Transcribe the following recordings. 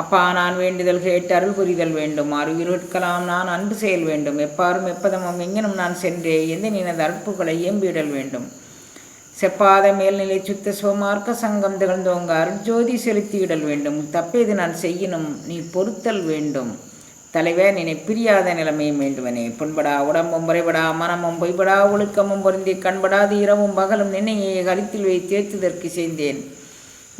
அப்பா நான் வேண்டுதல் கேட்டு அருள் புரிதல் வேண்டும். அருகிருக்கலாம் நான் அன்பு செயல் வேண்டும். எப்பாரும் எப்பதமும் எங்கனும் நான் சென்றே எந்த நினது அற்புகளை ஏம்பிடல் வேண்டும். செப்பாத மேல்நிலை சுத்த சோமார்க்க சங்கம் திகழ்ந்தோங்க அருட்ஜோதி செலுத்தியிடல் வேண்டும். தப்பேது நான் செய்யணும் நீ பொறுத்தல் வேண்டும். தலைவர் நினை பிரியாத நிலைமையும் வேண்டுவனே. புண்படா உடம்பும் முறைபடா மனமும் பொய்படா ஒழுக்கமும் பொருந்தி கண்படாது இரவும் பகலும் நினையை கருத்தில் வை தேர்த்துதற்கு செய்தேன்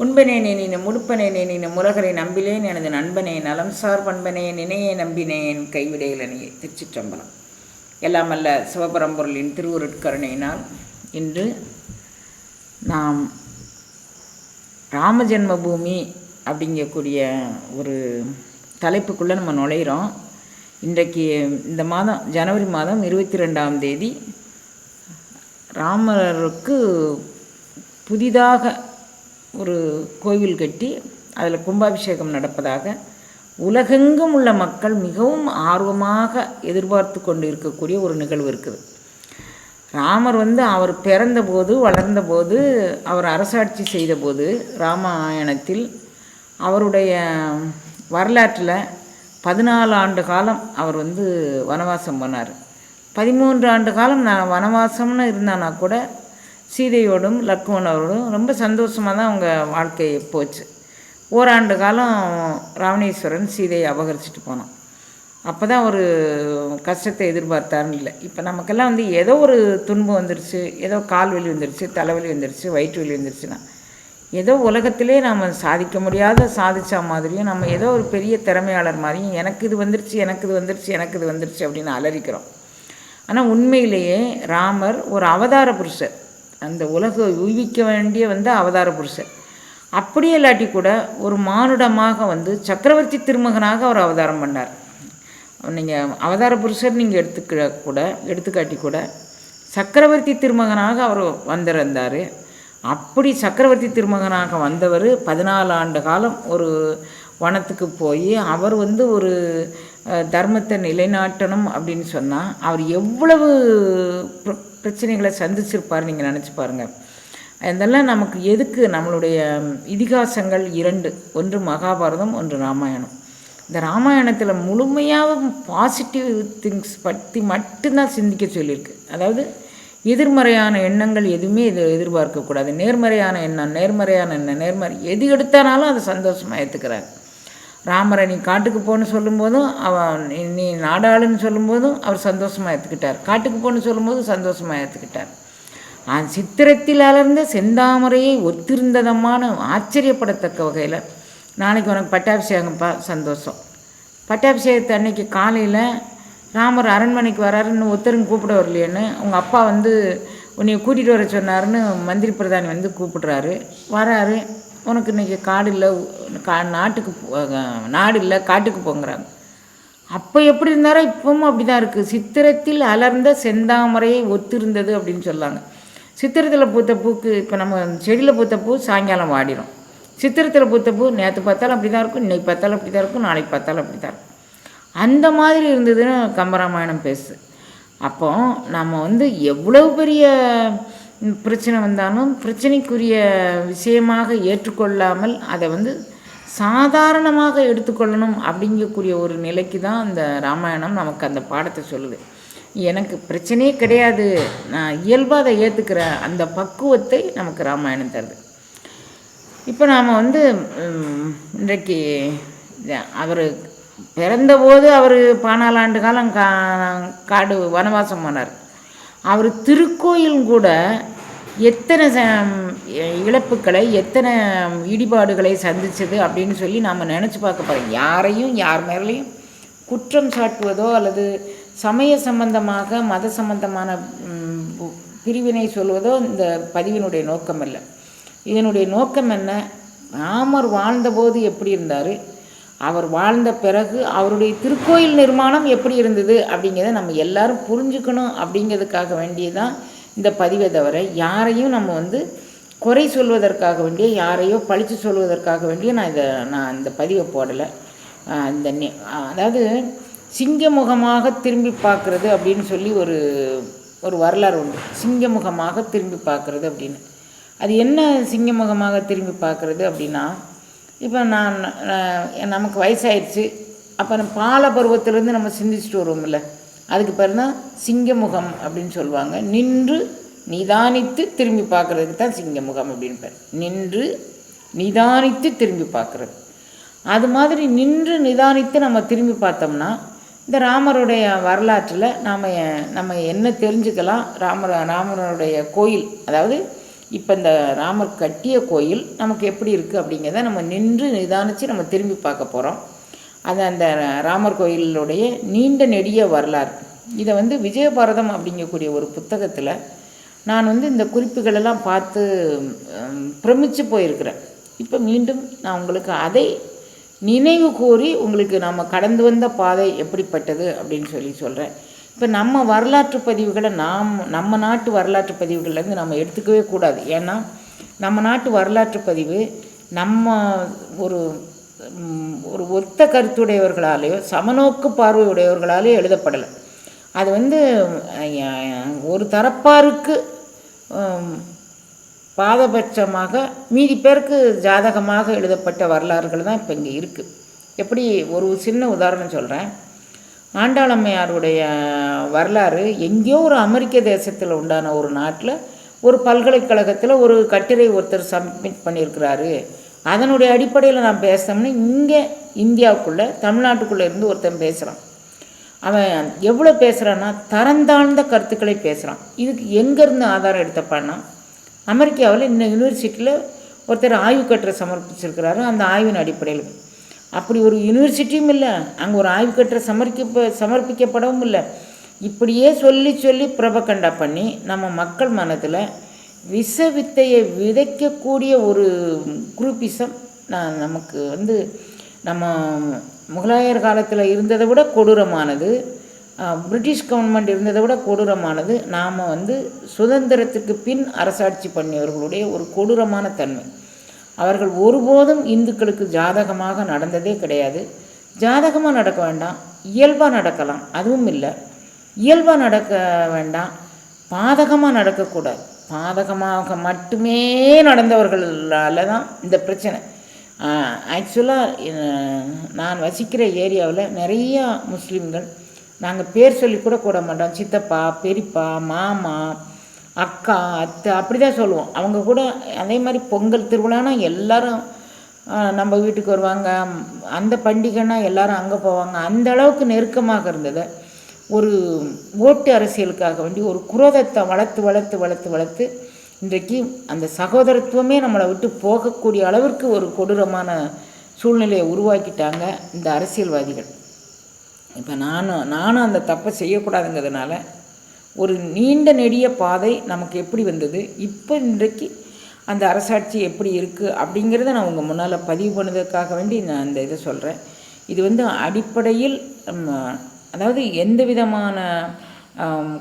உண்பனே நினினும் முடுப்பனேனே நினினும் முலகரை நம்பிலேன் எனது நண்பனே நலம் சார் பண்பனே நினையே நம்பினேன் கைவிடையிலனையே திருச்சிற்றம்பலம். எல்லாம் அல்ல சிவபரம்பொருளின் திருவுருட்கருணையினால் இன்று நாம் ராமஜென்மபூமி அப்படிங்கக்கூடிய ஒரு தலைப்புக்குள்ளே நம்ம நுழையிறோம். இன்றைக்கு இந்த மாதம் ஜனவரி மாதம் இருபத்தி ரெண்டாம் தேதி ராமருக்கு புதிதாக ஒரு கோவில் கட்டி அதில் கும்பாபிஷேகம் நடப்பதாக உலகெங்கும் உள்ள மக்கள் மிகவும் ஆர்வமாக எதிர்பார்த்து கொண்டு இருக்கக்கூடிய ஒரு நிகழ்வு இருக்குது. ராமர் வந்து அவர் பிறந்தபோது வளர்ந்தபோது அவர் அரசாட்சி செய்தபோது ராமாயணத்தில் அவருடைய வரலாற்றில் பதினாலு ஆண்டு காலம் அவர் வந்து வனவாசம் போனார் பதிமூன்று ஆண்டு காலம் நான் வனவாசம்னு இருந்தானா கூட சீதையோடும் லக்ஷ்மணரோடும் ரொம்ப சந்தோஷமாக தான் அவங்க வாழ்க்கை போச்சு. ஓராண்டு காலம் ராவணேஸ்வரன் சீதையை அபகரிச்சிட்டு போனான். அப்போ தான் ஒரு கஷ்டத்தை எதிர்பார்த்தாருன்னு இல்லை. இப்போ நமக்கெல்லாம் வந்து ஏதோ ஒரு துன்பம் வந்துருச்சு ஏதோ கால் வலி வந்துருச்சு தலைவலி வந்துருச்சு வயிற்று வலி வந்துருச்சுன்னா ஏதோ உலகத்திலே நாம் சாதிக்க முடியாத சாதித்த மாதிரியும் நம்ம ஏதோ ஒரு பெரிய திறமையாளர் மாதிரியும் எனக்கு இது வந்துருச்சு எனக்கு இது வந்துருச்சு எனக்கு இது வந்துருச்சு அப்படின்னு அலறிக்கிறோம். ஆனால் உண்மையிலேயே ராமர் ஒரு அவதார புருஷர். அந்த உலக உய்விக்க வேண்டிய வந்து அவதார புருஷர் அப்படியே இல்லாட்டி கூட ஒரு மானுடமாக வந்து சக்கரவர்த்தி திருமகனாக அவர் அவதாரம் பண்ணார். நீங்கள் அவதார புருஷர் நீங்கள் எடுத்துக்க கூட எடுத்துக்காட்டி கூட சக்கரவர்த்தி திருமகனாக அவர் வந்திருந்தார். அப்படி சக்கரவர்த்தி திருமகனாக வந்தவர் பதினாலு ஆண்டு காலம் ஒரு வனத்துக்கு போய் அவர் வந்து ஒரு தர்மத்தை நிலைநாட்டணும் அப்படின்னு சொன்னால் அவர் எவ்வளவு பிரச்சனைகளை சந்திச்சிருப்பார் நீங்கள் நினச்சி பாருங்கள் அதெல்லாம் நமக்கு எதுக்கு? நம்மளுடைய இதிகாசங்கள் இரண்டு. ஒன்று மகாபாரதம் ஒன்று ராமாயணம். இந்த ராமாயணத்தில் முழுமையாக பாசிட்டிவ் திங்ஸ் பற்றி மட்டும்தான் சிந்திக்க சொல்லியிருக்கு. அதாவது எதிர்மறையான எண்ணங்கள் எதுவுமே இது எதிர்பார்க்கக்கூடாது. நேர்மறையான எண்ணம் நேர்மறையான எண்ணம் நேர்மறை எது எடுத்தானாலும் அதை சந்தோஷமாக ஏற்றுக்கிறார் ராமரை நீ காட்டுக்கு போன்னு சொல்லும்போதும் அவன் நீ நாடாளுன்னு சொல்லும்போதும் அவர் சந்தோஷமாக ஏற்றுக்கிட்டார் காட்டுக்கு போன்னு சொல்லும்போது சந்தோஷமாக ஏற்றுக்கிட்டார் சித்திரத்தில் அலர்ந்த செந்தாமரையை ஒத்திருந்ததமான ஆச்சரியப்படத்தக்க வகையில் நாளைக்கு உனக்கு பட்டாபிஷேகம்ப்பா சந்தோஷம். பட்டாபிஷேகத்தை அன்னைக்கு காலையில் ராமர் அரண்மனைக்கு வராருன்னு ஒருத்தரும் கூப்பிட வரலையேன்னு உங்கள் அப்பா வந்து உன்னை கூட்டிகிட்டு வர சொன்னாருன்னு மந்திரி பிரதானி வந்து கூப்பிடுறாரு. வராரு. உனக்கு இன்றைக்கி காடு இல்லை கா நாட்டுக்கு நாடு இல்லை காட்டுக்கு போங்கிறாங்க. அப்போ எப்படி இருந்தாரோ இப்பவும் அப்படி தான் இருக்குது சித்திரத்தில் அலர்ந்த செந்தாமரையை ஒத்திருந்தது அப்படின்னு சொல்லாங்க. சித்திரத்தில் பூத்த பூக்கு இப்போ நம்ம செடியில் பூத்த பூ சாயங்காலம் வாடிடும் சித்திரத்தில் பூத்த பூ நேற்று பார்த்தாலும் அப்படி தான் இருக்கும் இன்றைக்கி பார்த்தாலும் அப்படி தான் இருக்கும் நாளைக்கு பார்த்தாலும் அப்படி தான் இருக்கும். அந்த மாதிரி இருந்ததுன்னு கம்பராமாயணம் பேசு அப்போ நம்ம வந்து எவ்வளோ பெரிய பிரச்சனை வந்தாலும் பிரச்சனைக்குரிய விஷயமாக ஏற்றுக்கொள்ளாமல் அதை வந்து சாதாரணமாக எடுத்துக்கொள்ளணும் அப்படிங்கக்கூடிய ஒரு நிலைக்கு தான் அந்த ராமாயணம் நமக்கு அந்த பாடத்தை சொல்லுது. எனக்கு பிரச்சனையே கிடையாது. நான் இயல்பாக அதை ஏற்றுக்கிறேன் அந்த பக்குவத்தை நமக்கு ராமாயணம் தருது. இப்போ நாம் வந்து இன்றைக்கு அவர் பிறந்தபோது அவர் பானாலாண்டு காலம் கா காடு வனவாசம் போனார். அவர் திருக்கோயிலும் கூட எத்தனை இழப்புக்களை எத்தனை இடிபாடுகளை சந்தித்தது அப்படின்னு சொல்லி நாம் நினச்சி பார்க்க போகிறோம் யாரையும் யார் மேலேயும் குற்றம் சாட்டுவதோ அல்லது சமய சம்பந்தமாக மத சம்பந்தமான பிரிவினை சொல்வதோ இந்த பதிவினுடைய நோக்கம் இல்லை இதனுடைய நோக்கம் என்ன? ராமர் வாழ்ந்தபோது எப்படி இருந்தார்? அவர் வாழ்ந்த பிறகு அவருடைய திருக்கோயில் நிர்மாணம் எப்படி இருந்தது அப்படிங்கிறத நம்ம எல்லாரும் புரிஞ்சுக்கணும் அப்படிங்கிறதுக்காக வேண்டியதான் இந்த பதிவை தவிர யாரையும் நம்ம வந்து குறை சொல்வதற்காக வேண்டிய யாரையோ பழித்து சொல்வதற்காக வேண்டிய நான் இதை நான் இந்த பதிவை போடலை. இந்த அதாவது சிங்க அதாவது சிங்கமுகமாக திரும்பி பார்க்குறது அப்படின்னு சொல்லி ஒரு ஒரு வரலாறு உண்டு. சிங்கமுகமாக திரும்பி பார்க்குறது அப்படின்னு. அது என்ன சிங்கமுகமாக திரும்பி பார்க்குறது அப்படின்னா இப்போ நான் நமக்கு வயசாயிடுச்சு. அப்போ நம்ம பால பருவத்திலேருந்து நம்ம சிந்திச்சுட்டு வருவோம்ல. அதுக்கு பேர் தான் சிங்கமுகம் அப்படின்னு சொல்லுவாங்க. நின்று நிதானித்து திரும்பி பார்க்குறதுக்கு தான் சிங்கமுகம் அப்படின்னு பேர். நின்று நிதானித்து திரும்பி பார்க்குறது. அது மாதிரி நின்று நிதானித்து நம்ம திரும்பி பார்த்தோம்னா இந்த ராமருடைய வரலாற்றில் நாம் நம்ம என்ன தெரிஞ்சுக்கலாம்? ராமர் ராமனுடைய கோயில் அதாவது இப்போ இந்த ராமர் கட்டிய கோயில் நமக்கு எப்படி இருக்குது அப்படிங்கிறத நம்ம நின்று நிதானித்து நம்ம திரும்பி பார்க்க போகிறோம் அது அந்த ராமர் கோயிலுடைய நீண்ட நெடிய வரலாறு. இதை வந்து விஜயபாரதம் அப்படிங்கக்கூடிய ஒரு புத்தகத்தில் நான் வந்து இந்த குறிப்புகளெல்லாம் பார்த்து பிரமிச்சு போயிருக்கிறேன். இப்போ மீண்டும் நான் உங்களுக்கு அதை நினைவு கூறி உங்களுக்கு நம்ம கடந்து வந்த பாதை எப்படிப்பட்டது அப்படின்னு சொல்லி சொல்கிறேன் இப்போ நம்ம வரலாற்று பதிவுகளை நாம் நம்ம நாட்டு வரலாற்று பதிவுகள்லேருந்து நம்ம எடுத்துக்கவே கூடாது. ஏன்னா நம்ம நாட்டு வரலாற்று பதிவு நம்ம ஒரு ஒரு ஒத்த கருத்துடையவர்களாலேயோ சமநோக்கு பார்வையுடையவர்களாலேயோ எழுதப்படலை. அது வந்து ஒரு தரப்பாருக்கு பாதபட்சமாக மீதி பேருக்கு ஜாதகமாக எழுதப்பட்ட வரலாறுகள் தான் இப்போ இங்கே இருக்குது எப்படி ஒரு சின்ன உதாரணம் சொல்கிறேன் ஆண்டாளம்மையாருடைய வரலாறு எங்கேயோ ஒரு அமெரிக்க தேசத்தில் உண்டான ஒரு நாட்டில் ஒரு பல்கலைக்கழகத்தில் ஒரு கட்டுரை ஒருத்தர் சப்மிட் பண்ணியிருக்கிறாரு. அதனுடைய அடிப்படையில் நான் பேசுனோம்னா இங்கே இந்தியாவுக்குள்ளே தமிழ்நாட்டுக்குள்ளே இருந்து ஒருத்தன் பேசுகிறான் அவன் எவ்வளோ பேசுகிறான்னா தரந்தாழ்ந்த கருத்துக்களை பேசுகிறான் இதுக்கு எங்கேருந்து ஆதாரம் எடுத்தப்பான்னா அமெரிக்காவில் இந்த யூனிவர்சிட்டியில் ஒருத்தர் ஆய்வு கட்டுரை சமர்ப்பிச்சிருக்கிறாரு. அந்த ஆய்வின் அடிப்படையில். அப்படி ஒரு யூனிவர்சிட்டியும் இல்லை. அங்கே ஒரு ஆய்வு கட்டுரை சமர்ப்பிக்க சமர்ப்பிக்கப்படவும் இல்லை. இப்படியே சொல்லி சொல்லி பிரபகண்டா பண்ணி நம்ம மக்கள் மனதில் விஷ வித்தையை விதைக்கக்கூடிய ஒரு குரூப்பிசம் நான் நமக்கு வந்து நம்ம முகலாயர் காலத்தில் இருந்ததை விட கொடூரமானது பிரிட்டிஷ் கவர்மெண்ட் இருந்ததை விட கொடூரமானது. நாம் வந்து சுதந்திரத்துக்கு பின் அரசாட்சி பண்ணியவர்களுடைய ஒரு கொடூரமான தன்மை. அவர்கள் ஒருபோதும் இந்துக்களுக்கு ஜாதகமாக நடந்ததே கிடையாது. ஜாதகமாக நடக்க வேண்டாம் இயல்பாக நடக்கலாம் அதுவும் இல்லை. இயல்பாக நடக்க வேண்டாம் பாதகமாக நடக்கக்கூடாது. பாதகமாக மட்டுமே நடந்தவர்களால் தான் இந்த பிரச்சனை. ஆக்சுவலாக நான் வசிக்கிற ஏரியாவில் நிறையா முஸ்லீம்கள். நாங்கள் பேர் சொல்லி கூட கூட மாட்டோம். சித்தப்பா பெரியப்பா மாமா அக்கா அத்தை அப்படி தான் சொல்லுவோம். அவங்க கூட அதே மாதிரி பொங்கல் திருவிழானா எல்லாரும் நம்ம வீட்டுக்கு வருவாங்க. அந்த பண்டிகைனா எல்லாரும் அங்கே போவாங்க. அந்த அளவுக்கு நெருக்கமாக இருந்தது. ஒரு ஓட்டு அரசியலுக்காக வேண்டி ஒரு குரோதத்தை வளர்த்து வளர்த்து வளர்த்து வளர்த்து இன்றைக்கு அந்த சகோதரத்துவமே நம்மளை விட்டு போகக்கூடிய அளவிற்கு ஒரு கொடூரமான சூழ்நிலையை உருவாக்கிட்டாங்க இந்த அரசியல்வாதிகள். இப்போ நானும் நானும் அந்த தப்பை செய்யக்கூடாதுங்கிறதுனால ஒரு நீண்ட நெடிய பாதை நமக்கு எப்படி வந்தது? இப்போ இன்றைக்கு அந்த அரசாட்சி எப்படி இருக்குது அப்படிங்கிறத நான் உங்கள் முன்னால் பதிவு பண்ணதுக்காக வேண்டி நான் அந்த இதை சொல்கிறேன் இது வந்து அடிப்படையில் அதாவது எந்த விதமான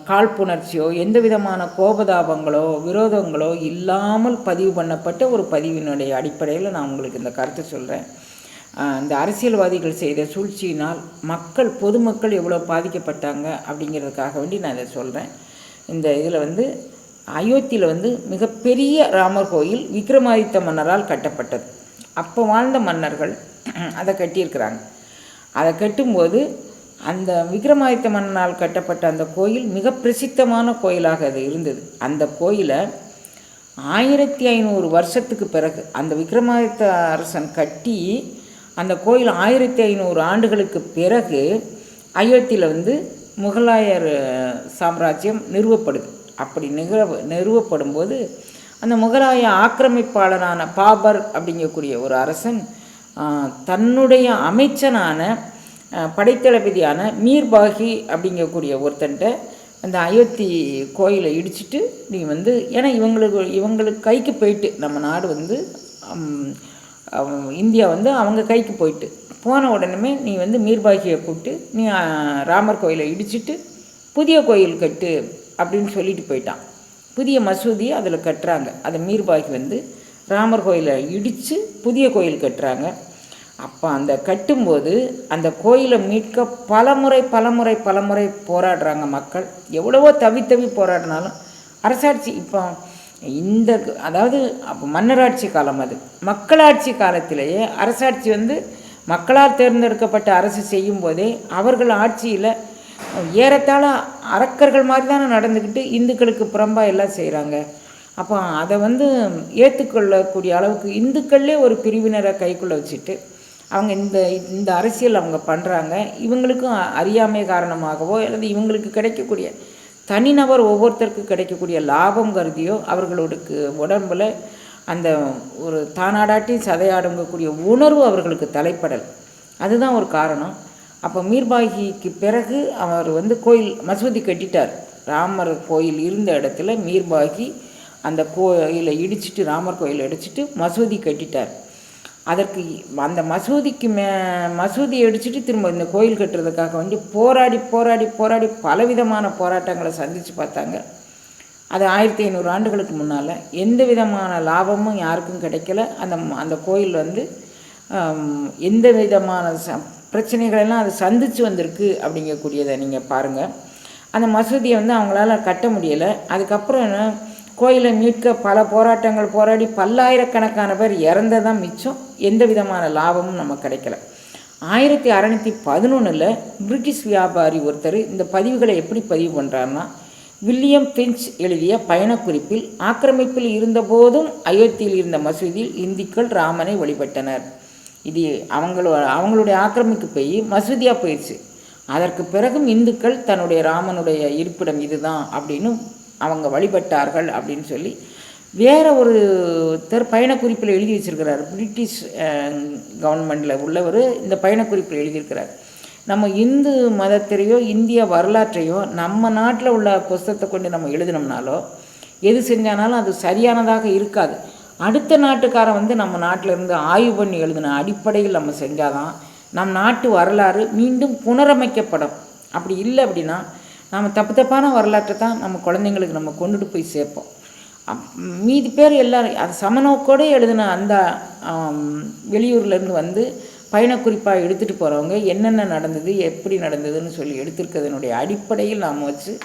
காழ்ப்புணர்ச்சியோ எந்த விதமான கோபதாபங்களோ விரோதங்களோ இல்லாமல் பதிவு பண்ணப்பட்ட ஒரு பதிவினுடைய அடிப்படையில் நான் உங்களுக்கு இந்த கருத்தை சொல்கிறேன் இந்த அரசியல்வாதிகள் செய்த சூழ்ச்சியினால் மக்கள் பொதுமக்கள் எவ்வளோ பாதிக்கப்பட்டாங்க அப்படிங்கிறதுக்காக வேண்டி நான் இதை சொல்கிறேன் இந்த இதில் வந்து அயோத்தியில் வந்து மிகப்பெரிய ராமர் கோயில் விக்ரமாதித்த மன்னரால் கட்டப்பட்டது. அப்போ வாழ்ந்த மன்னர்கள் அதை கட்டியிருக்கிறாங்க. அதை கட்டும்போது அந்த விக்ரமாதித்த மன்னனால் கட்டப்பட்ட அந்த கோயில் மிக பிரசித்தமான கோயிலாக அது இருந்தது. அந்த கோயிலை ஆயிரத்தி ஐநூறு வருஷத்துக்கு பிறகு அந்த விக்ரமாதித்த அரசன் கட்டி அந்த கோயில் ஆயிரத்தி ஐநூறு ஆண்டுகளுக்கு பிறகு அயோத்தியில் வந்து முகலாயர் சாம்ராஜ்யம் நிறுவப்படுது. அப்படி நிகழ நிறுவப்படும் போது அந்த முகலாய ஆக்கிரமிப்பாளரான பாபர் அப்படிங்கக்கூடிய ஒரு அரசன் தன்னுடைய அமைச்சனான படைத்தளபதியான மீர்பாகி அப்படிங்கக்கூடிய ஒருத்தன்ட்ட அந்த அயோத்தி கோயிலை இடிச்சிட்டு நீ வந்து ஏன்னா இவங்களுக்கு இவங்களுக்கு கைக்கு போயிட்டு நம்ம நாடு வந்து இந்தியா வந்து அவங்க கைக்கு போயிட்டு. போன உடனே நீ வந்து மீர்பாகியை கூப்பிட்டு நீ ராமர் கோயிலை இடிச்சிட்டு புதிய கோயில் கட்டு அப்படின்னு சொல்லிட்டு போயிட்டான். புதிய மசூதி அதில் கட்டுறாங்க. அதை மீர்பாகி வந்து ராமர் கோயிலை இடித்து புதிய கோயில் கட்டுறாங்க. அப்போ அந்த கட்டும்போது அந்த கோயிலை மீட்க பலமுறை பலமுறை பலமுறை போராடுறாங்க மக்கள். எவ்வளவோ தவி தவி போராடினாலும் அரசாட்சி இப்போ இந்த அதாவது அப்போ மன்னராட்சி காலம் அது. மக்களாட்சி காலத்திலேயே அரசாட்சி வந்து மக்களால் தேர்ந்தெடுக்கப்பட்ட அரசு செய்யும் போதே அவர்கள் ஆட்சியில் ஏறத்தாழ அரக்கர்கள் மாதிரி தானே நடந்துக்கிட்டு இந்துக்களுக்கு புறம்பாக எல்லாம் செய்கிறாங்க அப்போ அதை வந்து ஏற்றுக்கொள்ளக்கூடிய அளவுக்கு இந்துக்கள்லே ஒரு பிரிவினரை கைக்குள்ளே வச்சுட்டு அவங்க இந்த இந்த அரசியல் அவங்க பண்ணுறாங்க இவங்களுக்கும் அறியாமை காரணமாகவோ அல்லது இவங்களுக்கு கிடைக்கக்கூடிய தனிநபர் ஒவ்வொருத்தருக்கு கிடைக்கக்கூடிய லாபம் கருதியோ அவர்களுக்கு உடம்புல அந்த ஒரு தானாடாட்டி சதையாடுங்கக்கூடிய உணர்வு அவர்களுக்கு தலைப்படல். அதுதான் ஒரு காரணம். அப்போ மீர்பாகிக்கு பிறகு அவர் வந்து கோயில் மசூதி கட்டிட்டார். ராமர் கோயில் இருந்த இடத்துல மீர்பாகி அந்த கோயிலை இடிச்சிட்டு ராமர் கோயிலை இடிச்சிட்டு மசூதி கட்டிட்டார். அதற்கு அந்த மசூதிக்கு மே மசூதி அடிச்சுட்டு திரும்ப இந்த கோயில் கட்டுறதுக்காக வந்து போராடி போராடி போராடி பலவிதமான போராட்டங்களை சந்தித்து பார்த்தாங்க. அது ஆயிரத்தி ஐநூறு ஆண்டுகளுக்கு முன்னால் எந்த விதமான லாபமும் யாருக்கும் கிடைக்கல. அந்த அந்த கோயில் வந்து எந்த விதமான ச பிரச்சனைகளெல்லாம் அது சந்தித்து வந்திருக்கு அப்படிங்கக்கூடியதை நீங்கள் பாருங்கள் அந்த மசூதியை வந்து அவங்களால கட்ட முடியலை. அதுக்கப்புறம் என்ன கோயிலை மீட்க பல போராட்டங்கள் போராடி பல்லாயிரக்கணக்கான பேர் இறந்ததான் மிச்சம். எந்த விதமான லாபமும் நமக்கு கிடைக்கல. ஆயிரத்தி அறநூற்றி பதினொன்றில் பிரிட்டிஷ் வியாபாரி ஒருத்தர் இந்த பதிவுகளை எப்படி பதிவு பண்ணுறாருன்னா வில்லியம் பிஞ்ச் எழுதிய பயணக்குறிப்பில் ஆக்கிரமிப்பில் இருந்தபோதும் அயோத்தியில் இருந்த மசூதியில் இந்துக்கள் ராமனை வழிபட்டனர். இது அவங்களோ அவங்களுடைய ஆக்கிரமிப்பு போய் மசூதியாக போயிடுச்சு. அதற்கு பிறகும் இந்துக்கள் தன்னுடைய ராமனுடைய இருப்பிடம் இதுதான் அப்படின்னு அவங்க வழிபட்டார்கள் அப்படின்னு சொல்லி வேறு ஒரு தர் பயணக்குறிப்பில் எழுதி வச்சுருக்கிறார். பிரிட்டிஷ் கவர்மெண்டில் உள்ளவர் இந்த பயணக்குறிப்பில் எழுதியிருக்கிறார். நம்ம இந்து மதத்திலையோ இந்திய வரலாற்றையோ நம்ம நாட்டில் உள்ள புஸ்தத்தை கொண்டு நம்ம எழுதினோம்னாலோ எது செஞ்சானாலும் அது சரியானதாக இருக்காது. அடுத்த நாட்டுக்காரன் வந்து நம்ம நாட்டில் இருந்து ஆய்வு பண்ணி எழுதின அடிப்படையில் நம்ம செஞ்சாதான் நம் நாட்டு வரலாறு மீண்டும் புனரமைக்கப்படும். அப்படி இல்லை அப்படின்னா நம்ம தப்பு தப்பான வரலாற்றை தான் நம்ம குழந்தைங்களுக்கு நம்ம கொண்டுட்டு போய் சேர்ப்போம். அப்- மீதி பேர் எல்லோரும் அது சமநோக்கோடு எழுதின அந்த வெளியூர்லேருந்து வந்து பயணக்குறிப்பாக எடுத்துகிட்டு போகிறவங்க என்னென்ன நடந்தது எப்படி நடந்ததுன்னு சொல்லி எடுத்திருக்கிறதனுடைய அடிப்படையில் நாம் வச்சு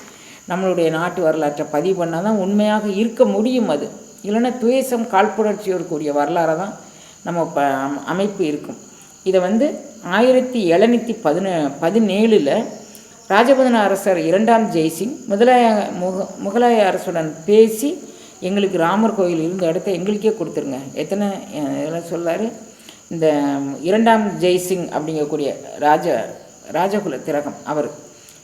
நம்மளுடைய நாட்டு வரலாற்றை பதிவு பண்ணால் தான் உண்மையாக இருக்க முடியும் அது. இல்லைன்னா துயசம் காழ்ப்புணர்ச்சியோடு கூடிய வரலாறாக தான் நம்ம ப அமைப்பு இருக்கும். இதை வந்து ஆயிரத்தி எழுநூற்றி பதினே பதினேழில் ராஜபுதன அரசர் இரண்டாம் ஜெய்சிங் முதலாய முக முகலாய அரசுடன் பேசி எங்களுக்கு ராமர் கோயில் இருந்த இடத்த எங்களுக்கே கொடுத்துருங்க. எத்தனை இதெல்லாம் சொல்லார் இந்த இரண்டாம் ஜெய்சிங் அப்படிங்கக்கூடிய ராஜ ராஜகுல திரகம் அவர்.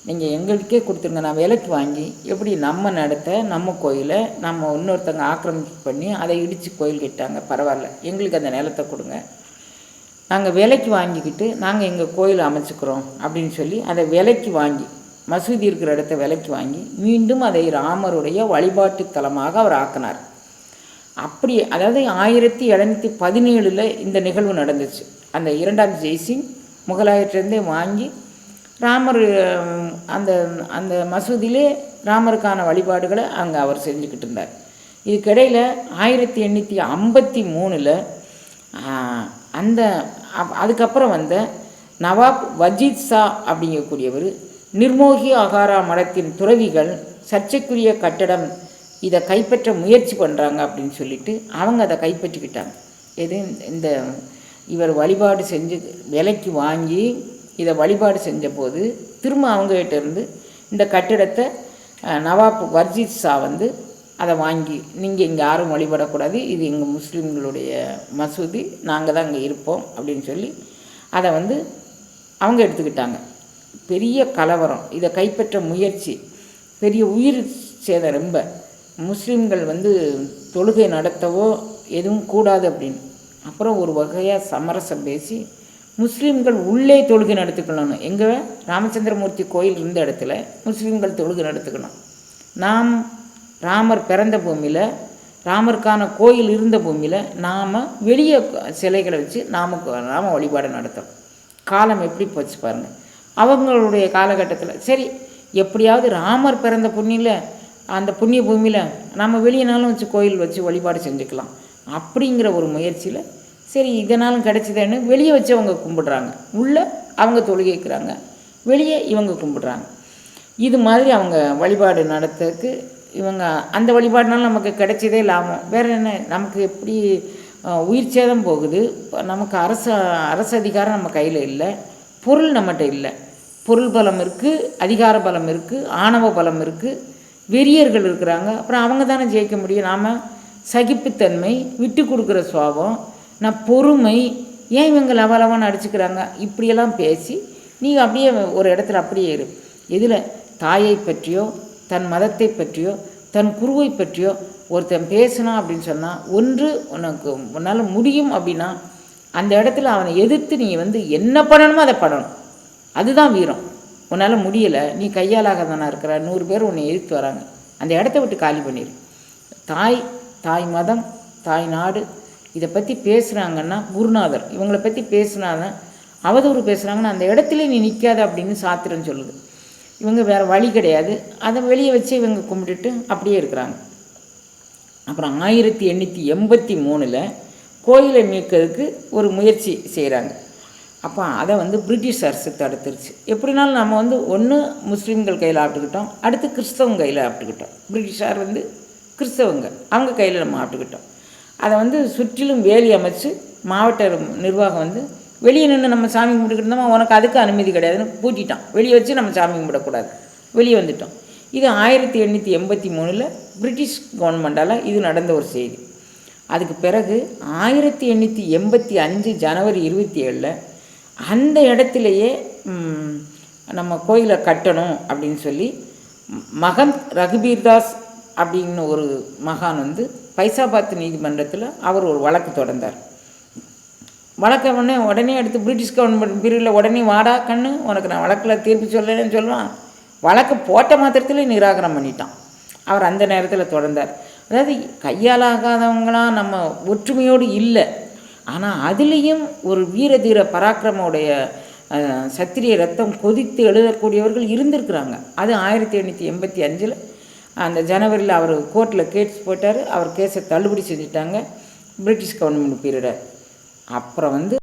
நீங்கள் எங்களுக்கே கொடுத்துருங்க. நான் விலைக்கு வாங்கி எப்படி நம்ம நடத்த நம்ம கோயிலை நம்ம இன்னொருத்தங்க ஆக்கிரமிப்பு பண்ணி அதை இடித்து கோயில் கட்டாங்க பரவாயில்ல. எங்களுக்கு அந்த நிலத்தை கொடுங்க. நாங்கள் விலைக்கு வாங்கிக்கிட்டு நாங்கள் எங்கள் கோயில் அமைச்சுக்கிறோம் அப்படின்னு சொல்லி அதை விலைக்கு வாங்கி மசூதி இருக்கிற இடத்த விலைக்கு வாங்கி மீண்டும் அதை ராமருடைய வழிபாட்டு தலமாக அவர் ஆக்கினார். அப்படி அதாவது ஆயிரத்தி எழுநூற்றி பதினேழில் இந்த நிகழ்வு நடந்துச்சு. அந்த இரண்டாம் ஜெய்சிங் முகலாயத்திலேருந்தே வாங்கி ராமர் அந்த அந்த மசூதியிலே ராமருக்கான வழிபாடுகளை அங்கே அவர் செஞ்சுக்கிட்டு இருந்தார். இதுக்கிடையில் ஆயிரத்தி எண்ணூற்றி ஐம்பத்தி மூணில் அந்த அப்- அதுக்கப்புறம் வந்த நவாப் வஜீத் ஷா அப்படிங்கக்கூடியவர் நிர்மோகி அகாரா மடத்தின் துறவிகள் சர்ச்சைக்குரிய கட்டடம் இதை கைப்பற்ற முயற்சி பண்ணுறாங்க அப்படின்னு சொல்லிட்டு அவங்க அதை கைப்பற்றிக்கிட்டாங்க. எது இந்த இவர் வழிபாடு செஞ்சு விலைக்கு வாங்கி இதை வழிபாடு செஞ்சபோது திரும்ப அவங்ககிட்ட இருந்து இந்த கட்டிடத்தை நவாப் வர்ஜித் ஷா வந்து அதை வாங்கி நீங்கள் இங்கே யாரும் வழிபடக்கூடாது. இது எங்கள் முஸ்லீம்களுடைய மசூதி. நாங்கள் தான் இங்கே இருப்போம் அப்படின்னு சொல்லி அதை வந்து அவங்க எடுத்துக்கிட்டாங்க. பெரிய கலவரம். இதை கைப்பற்ற முயற்சி. பெரிய உயிர் சேதம் ரொம்ப. முஸ்லீம்கள் வந்து தொழுகை நடத்தவோ எதுவும் கூடாது அப்படின்னு. அப்புறம் ஒரு வகையாக சமரசம் பேசி முஸ்லீம்கள் உள்ளே தொழுகை நடத்திக்கணும் எங்கே ராமச்சந்திரமூர்த்தி கோயில் இருந்த இடத்துல முஸ்லீம்கள் தொழுகை நடத்துக்கணும். நாம் ராமர் பிறந்த பூமியில் ராமருக்கான கோயில் இருந்த பூமியில் நாம் வெளியே சிலைகளை வச்சு நாம நாம வழிபாடு நடத்துகிறோம் காலம் எப்படி போச்சு பாருங்கள் அவங்களுடைய காலகட்டத்தில் சரி எப்படியாவது ராமர் பிறந்த புண்ணியில் அந்த புண்ணிய பூமியில் நம்ம வெளியினாலும் வச்சு கோயில் வச்சு வழிபாடு செஞ்சுக்கலாம். அப்படிங்கிற ஒரு முயற்சியில் சரி இதனாலும் கிடைச்சதுன்னு வெளியே வச்சு அவங்க கும்பிடுறாங்க. உள்ளே அவங்க தொழுகைக்கிறாங்க வெளியே இவங்க கும்பிடுறாங்க. இது மாதிரி அவங்க வழிபாடு நடத்துறதுக்கு இவங்க அந்த வழிபாடுனாலும் நமக்கு கிடைச்சதே லாபம். வேறு என்ன? நமக்கு எப்படி உயிர் சேதம் போகுது? நமக்கு அரசு அரசு அதிகாரம் நம்ம கையில் இல்லை. பொருள் நம்மகிட்ட இல்லை. பொருள் பலம் இருக்குது அதிகார பலம் இருக்குது ஆணவ பலம் இருக்குது வெறியர்கள் இருக்கிறாங்க. அப்புறம் அவங்க தானே ஜெயிக்க முடியும்? நாம் சகிப்புத்தன்மை விட்டு கொடுக்குற சுவாபம் நான் பொறுமை ஏன் இவங்க லவலவான்னு அடிச்சுக்கிறாங்க? இப்படியெல்லாம் பேசி நீங்கள் அப்படியே ஒரு இடத்துல அப்படியே இரு. இதில் தாயை பற்றியோ தன் மதத்தை பற்றியோ தன் குருவை பற்றியோ ஒருத்தன் பேசினான் அப்படின்னு சொன்னால் ஒன்று உனக்கு உன்னால் முடியும் அப்படின்னா அந்த இடத்துல அவனை எதிர்த்து நீ வந்து என்ன பண்ணணுமோ அதை பண்ணணும். அதுதான் வீரம். உன்னால் முடியலை நீ கையாலாக தானே இருக்கிற நூறு பேர் உன்னை எதிர்த்து வராங்க. அந்த இடத்த விட்டு காலி பண்ணிடு தாய் தாய் மதம் தாய் நாடு இதை பற்றி பேசுகிறாங்கன்னா குருநாதர். இவங்களை பற்றி பேசுனாதான் அவதூறு பேசுகிறாங்கன்னா அந்த இடத்துல நீ நிற்காத அப்படின்னு சாத்திரம் சொல்லுது. இவங்க வேறு வழி கிடையாது. அதை வெளியே வச்சு இவங்க கும்பிட்டுட்டு அப்படியே இருக்கிறாங்க. அப்புறம் ஆயிரத்தி எண்ணூற்றி எண்பத்தி மூணில் கோயிலை மீட்கிறதுக்கு ஒரு முயற்சி செய்கிறாங்க அப்போ அதை வந்து பிரிட்டிஷ் அரசு தடுத்துருச்சு. எப்படினாலும் நம்ம வந்து ஒன்று முஸ்லீம்கள் கையில் ஆப்பிட்டுக்கிட்டோம் அடுத்து கிறிஸ்தவங்க கையில் ஆப்பிட்டுக்கிட்டோம். பிரிட்டிஷார் வந்து கிறிஸ்தவங்க அவங்க கையில் நம்ம ஆப்பிட்டுக்கிட்டோம். அதை வந்து சுற்றிலும் வேலி அமைச்சு மாவட்ட நிர்வாகம் வந்து வெளியே நின்று நம்ம சாமி கும்பிட்டுக்கிட்டு உனக்கு அதுக்கு அனுமதி கிடையாதுன்னு பூட்டிட்டான். வெளியே வச்சு நம்ம சாமி கும்பிடக்கூடாது. வெளியே வந்துட்டோம். இது ஆயிரத்தி எண்ணூற்றி எண்பத்தி மூணில் பிரிட்டிஷ் கவர்மெண்டால் இது நடந்த ஒரு செய்தி. அதுக்கு பிறகு ஆயிரத்தி எண்ணூற்றி எண்பத்தி அஞ்சு ஜனவரி இருபத்தி ஏழில் அந்த இடத்துலையே நம்ம கோயிலை கட்டணும் அப்படின்னு சொல்லி மகந்த் ரகுபீர்தாஸ் அப்படின்னு ஒரு மகான் வந்து பைசாபாத் நீதிமன்றத்தில் அவர் ஒரு வழக்கு தொடர்ந்தார். வழக்கை உடனே உடனே எடுத்து பிரிட்டிஷ் கவர்மெண்ட் பீரியடில் உடனே வாடா கண்ணு உனக்கு நான் வழக்கில் தீர்ப்பு சொல்லலைன்னு சொல்லுவான். வழக்கு போட்ட மாத்திரத்தில் நிராகரம் பண்ணிட்டான். அவர் அந்த நேரத்தில் தொடர்ந்தார். அதாவது கையாலாகாதவங்களாம் நம்ம ஒற்றுமையோடு இல்லை. ஆனால் அதுலேயும் ஒரு வீர தீர பராக்கிரமோடைய சத்திரிய ரத்தம் கொதித்து எழுதக்கூடியவர்கள் இருந்திருக்கிறாங்க. அது ஆயிரத்தி எண்ணூற்றி எண்பத்தி அஞ்சில் அந்த ஜனவரியில் அவர் கோர்ட்டில் கேஸ் போட்டார். அவர் கேஸை தள்ளுபடி செஞ்சுட்டாங்க. பிரிட்டிஷ் கவர்மெண்ட் பீரியடை அப்புறம் வந்து